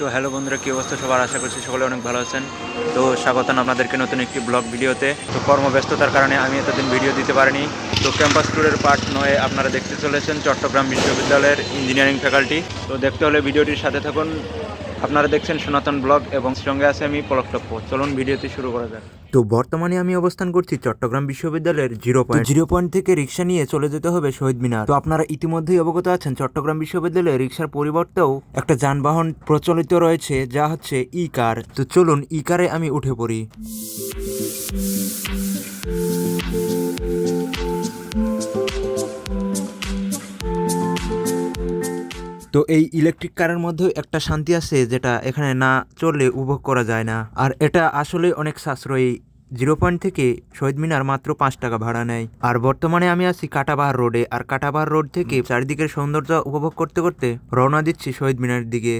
তো হ্যালো বন্ধুরা, কী অবস্থা? সবার আশা করছি সকলে অনেক ভালো আছেন। তো স্বাগতম আপনাদেরকে নতুন একটি ব্লগ ভিডিওতে। তো কর্মব্যস্ততার কারণে আমি এতদিন ভিডিও দিতে পারিনি। তো ক্যাম্পাস ট্যুরের পার্ট নয় আপনারা দেখতে চলেছেন চট্টগ্রাম বিশ্ববিদ্যালয়ের ইঞ্জিনিয়ারিং ফ্যাকাল্টি। তো দেখতে হলে ভিডিওটির সাথে থাকুন। আপনারা দেখছেন সনাতন ব্লগ এবং সঙ্গে আছে আমি পলক টপ্প। চলুন ভিডিওটি শুরু করা যাক। তো বর্তমানে আমি অবস্থান করছি চট্টগ্রাম বিশ্ববিদ্যালয়ের জিরো পয়েন্ট জিরো পয়েন্ট থেকে রিক্সা নিয়ে চলে যেতে হবে শহীদ মিনার। তো আপনারা ইতিমধ্যেই অবগত আছেন চট্টগ্রাম বিশ্ববিদ্যালয়ে রিক্সার পরিবর্তেও একটা যানবাহন প্রচলিত রয়েছে যা হচ্ছে ই কার তো চলুন ই কারে আমি উঠে পড়ি। তো এই ইলেকট্রিক কারের মধ্যেও একটা শান্তি আছে যেটা এখানে না চললে উপভোগ করা যায় না। আর এটা আসলে অনেক সাশ্রয়ী। জিরো পয়েন্ট থেকে শহীদ মিনার মাত্র পাঁচ টাকা ভাড়া নেয়। আর বর্তমানে আমি আছি কাটাবাহার রোডে। আর কাটাবাহার রোড থেকে চারিদিকের সৌন্দর্য উপভোগ করতে করতে রওনা দিচ্ছি শহীদ মিনারের দিকে।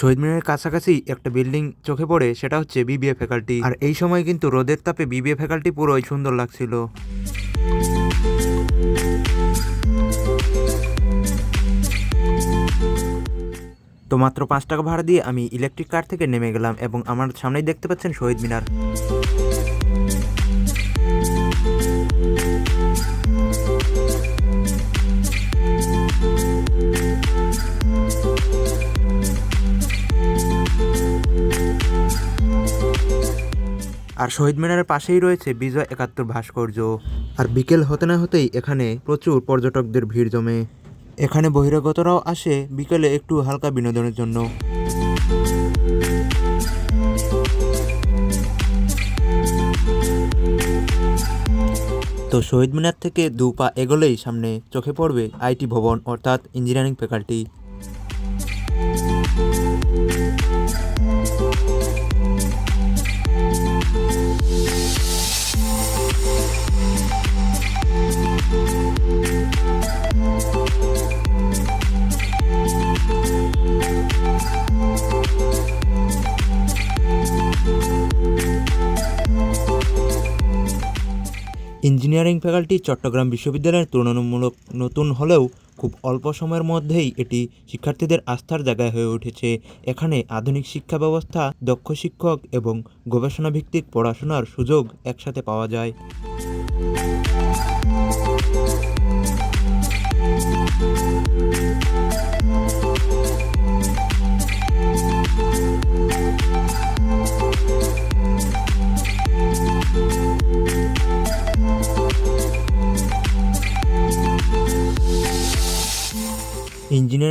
শহীদ মিনারের কাছাকাছি একটা বিল্ডিং চোখে পড়ে, সেটা হচ্ছে বিবিএ ফ্যাকাল্টি। আর এই সময় কিন্তু রোদের তাপে বিবিএ ফ্যাকাল্টি পুরোই সুন্দর লাগছিল। তো মাত্র পাঁচ টাকা ভাড়া দিয়ে আমি ইলেকট্রিক কার থেকে নেমে গেলাম এবং আমার সামনেই দেখতে পাচ্ছেন শহীদ মিনার। আর শহীদ মিনারের পাশেই রয়েছে বিজয় একাত্তর ভাস্কর্য। আর বিকেল হতে না হতেই এখানে প্রচুর পর্যটকদের ভিড় জমে। এখানে বহিরাগতরাও আসে বিকেলে একটু হালকা বিনোদনের জন্য। তো শহীদ মিনার থেকে দু পা এগোলেই সামনে চোখে পড়বে আইটি ভবন, অর্থাৎ engineering faculty. Engineering faculty Chattogram বিশ্ববিদ্যালয়ের তুলনামূলক নতুন হলেও খুব অল্প সময়ের মধ্যেই এটি শিক্ষার্থীদের আস্থার জায়গায় হয়ে উঠেছে। এখানে আধুনিক শিক্ষা ব্যবস্থা, দক্ষ শিক্ষক এবং গবেষণাভিত্তিক পড়াশোনার সুযোগ একসাথে পাওয়া যায়।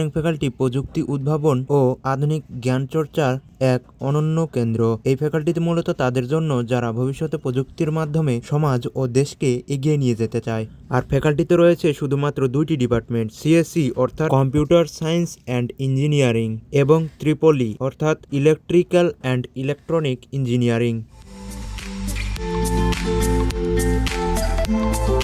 ইঞ্জিনিয়ারিং ফ্যাকাল্টি প্রযুক্তি উদ্ভাবন ও আধুনিক জ্ঞান চর্চার এক অনন্য কেন্দ্র। এই ফ্যাকাল্টিতে মূলত তাদের জন্য যারা ভবিষ্যতে প্রযুক্তির মাধ্যমে সমাজ ও দেশকে এগিয়ে নিয়ে যেতে চায়। আর ফ্যাকাল্টিতে রয়েছে শুধুমাত্র দুইটি ডিপার্টমেন্ট সিএসসি অর্থাৎ কম্পিউটার সায়েন্স অ্যান্ড ইঞ্জিনিয়ারিং এবং ত্রিপলি অর্থাৎ ইলেকট্রিক্যাল অ্যান্ড ইলেকট্রনিক ইঞ্জিনিয়ারিং তো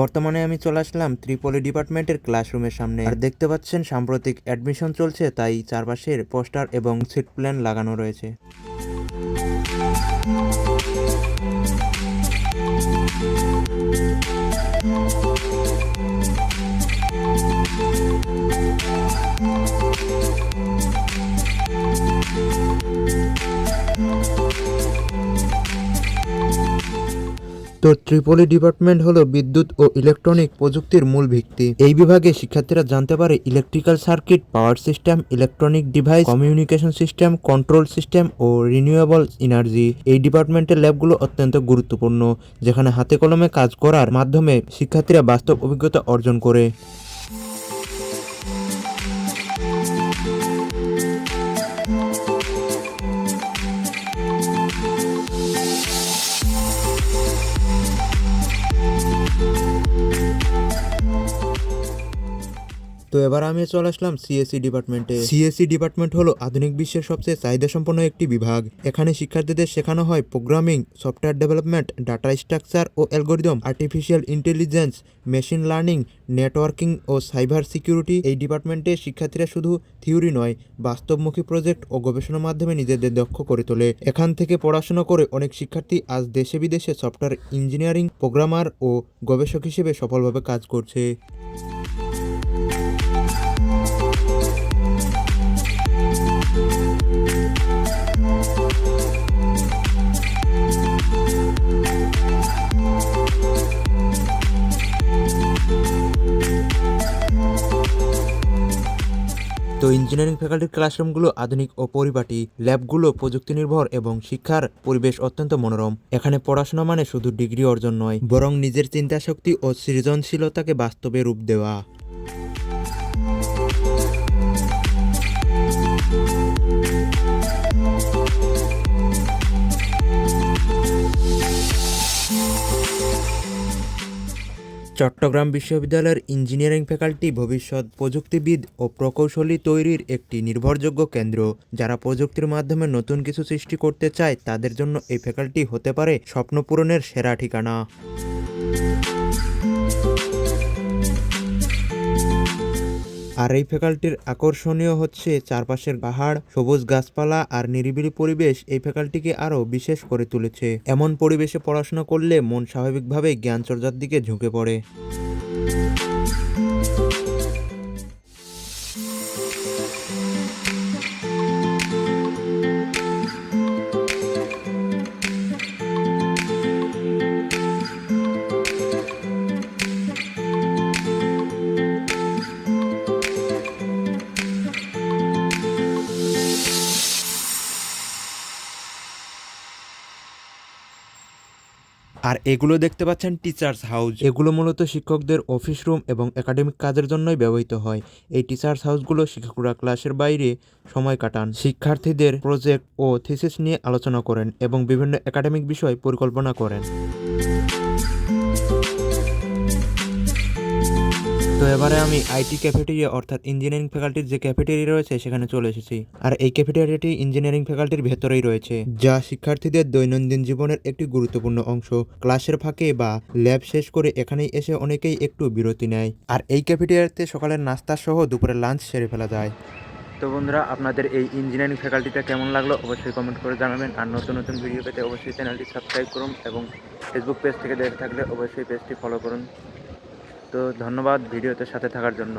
বর্তমানে আমি চলে আসলাম ত্রিপলি ডিপার্টমেন্টের ক্লাসরুমের সামনে। আর দেখতে পাচ্ছেন, সাম্প্রতিক অ্যাডমিশন চলছে, তাই চারপাশের পোস্টার এবং সিট প্ল্যান লাগানো রয়েছে। তো ত্রিপলি ডিপার্টমেন্ট হলো বিদ্যুৎ ও ইলেকট্রনিক প্রযুক্তির মূল ভিত্তি। এই বিভাগে শিক্ষার্থীরা জানতে পারে electrical circuit, power system, electronic device, communication system, control system ও রিনিউয়েবল এনার্জি। এই ডিপার্টমেন্টের ল্যাবগুলো অত্যন্ত গুরুত্বপূর্ণ, যেখানে হাতে কলমে কাজ করার মাধ্যমে শিক্ষার্থীরা বাস্তব অভিজ্ঞতা অর্জন করে। তো এবার আমি চলে আসলাম সিএসসি ডিপার্টমেন্টে সিএসসি ডিপার্টমেন্ট হলো আধুনিক বিশ্বের সবচেয়ে চাহিদা সম্পন্ন একটি বিভাগ। এখানে শিক্ষার্থীদের শেখানো হয় programming software development data structure ও algorithm artificial intelligence machine learning networking ও সাইবার সিকিউরিটি এই ডিপার্টমেন্টে শিক্ষার্থীরা শুধু থিওরি নয়, বাস্তবমুখী প্রজেক্ট ও গবেষণার মাধ্যমে নিজেদের দক্ষ করে তোলে। এখান থেকে পড়াশোনা করে অনেক শিক্ষার্থী আজ দেশে বিদেশে সফটওয়্যার ইঞ্জিনিয়ারিং প্রোগ্রামার ও গবেষক হিসেবে সফলভাবে কাজ করছে। তো ইঞ্জিনিয়ারিং ফ্যাকাল্টির ক্লাসরুমগুলো আধুনিক ও পরিপাটি ল্যাবগুলো প্রযুক্তি নির্ভর এবং শিক্ষার পরিবেশ অত্যন্ত মনোরম। এখানে পড়াশোনা মানে শুধু ডিগ্রি অর্জন নয়, বরং নিজের চিন্তাশক্তি ও সৃজনশীলতাকে বাস্তবে রূপ দেওয়া। চট্টগ্রাম বিশ্ববিদ্যালয়ের ইঞ্জিনিয়ারিং ফ্যাকাল্টি ভবিষ্যৎ প্রযুক্তিবিদ ও প্রকৌশলী তৈরির একটি নির্ভরযোগ্য কেন্দ্র। যারা প্রযুক্তির মাধ্যমে নতুন কিছু সৃষ্টি করতে চায়, তাদের জন্য এই ফ্যাকাল্টি হতে পারে স্বপ্নপূরণের সেরা ঠিকানা। আর এই ফ্যাকাল্টির আকর্ষণীয় হচ্ছে চারপাশের পাহাড়, সবুজ গাছপালা আর নিরিবিলি পরিবেশ এই ফ্যাকাল্টিকে আরও বিশেষ করে তুলেছে। এমন পরিবেশে পড়াশোনা করলে মন স্বাভাবিকভাবেই জ্ঞান চর্চার দিকে ঝুঁকে পড়ে। আর এগুলো দেখতে পাচ্ছেন টিচার্স হাউস এগুলো মূলত শিক্ষকদের অফিস রুম এবং একাডেমিক কাজের জন্যই ব্যবহৃত হয়। এই টিচার্স হাউসগুলো শিক্ষকরা ক্লাসের বাইরে সময় কাটান। শিক্ষার্থীদের প্রজেক্ট ও থিসিস নিয়ে আলোচনা করেন এবং বিভিন্ন একাডেমিক বিষয় পরিকল্পনা করেন। তো এবারে আমি আইটি ক্যাফেটেরিয়া অর্থাৎ ইঞ্জিনিয়ারিং ফ্যাকাল্টির যে ক্যাফেটেরিয়া রয়েছে, সেখানে চলে এসেছি। আর এই ক্যাফেটেরিয়াটি ইঞ্জিনিয়ারিং ফ্যাকাল্টির ভেতরেই রয়েছে, যা শিক্ষার্থীদের দৈনন্দিন জীবনের একটি গুরুত্বপূর্ণ অংশ। ক্লাসের ফাঁকে বা ল্যাব শেষ করে এখানেই এসে অনেকেই একটু বিরতি নেয়। আর এই ক্যাফেটেরিয়াতে সকালের নাস্তা সহ দুপুরের লাঞ্চ সেরে ফেলা যায়। তো বন্ধুরা, আপনাদের এই ইঞ্জিনিয়ারিং ফ্যাকাল্টিটা কেমন লাগল? অবশ্যই কমেন্ট করে জানাবেন। আর নতুন নতুন ভিডিও পেতে অবশ্যই চ্যানেলটি সাবস্ক্রাইব করুন এবং ফেসবুক পেজ থেকে দেখে থাকলে অবশ্যই পেজটি ফলো করুন। তো ধন্যবাদ ভিডিওতে সাথে থাকার জন্য।